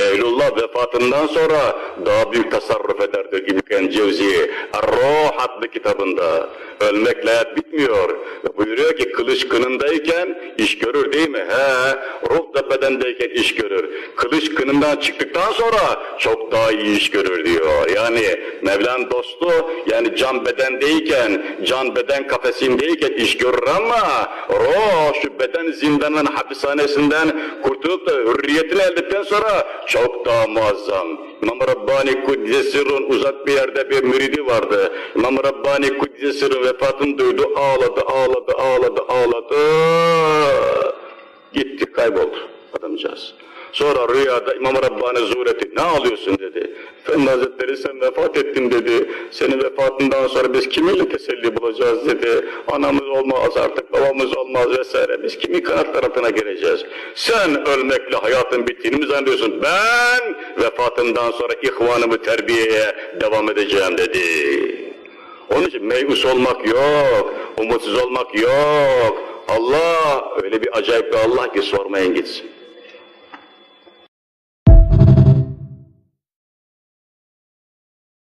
Ehlullah vefatından sonra daha büyük tasarruf eder diyor İbn Cevzi. Er-Ruh adlı kitabında. Ölmekle hayat bitmiyor. Buyuruyor ki kılıç kınındayken iş görür değil mi? He, ruh da bedendeyken iş görür. Kılıç kınından çıktıktan sonra çok daha iyi iş görür diyor. Yani Mevlam dostu yani can bedendeyken, can beden kafesindeyken iş görür ama ruh şu beden zindanının hapishanesinden kurtulup da hürriyetini elde ettikten sonra çok daha muazzam. İmam Rabbani Kuddise Sirrun uzak bir yerde bir müridi vardı. İmam Rabbani Kuddise Sirrun vefatını duydu, ağladı, ağladı, ağladı, ağladı. Gitti, kayboldu adamcağız. Sonra rüyada İmam Rabbani zuhur etti. Ne ağlıyorsun dedi. Efendi Hazretleri sen vefat ettin dedi. Senin vefatından sonra biz kiminle teselli bulacağız dedi. Anamız olmaz artık babamız olmaz vesaire. Biz kimin kanat tarafına gireceğiz? Sen ölmekle hayatın bittiğini mi zannediyorsun? Ben vefatından sonra ihvanımı terbiyeye devam edeceğim dedi. Onun için meyus olmak yok, umutsuz olmak yok. Allah öyle bir acayip bir Allah ki sormayın gitsin.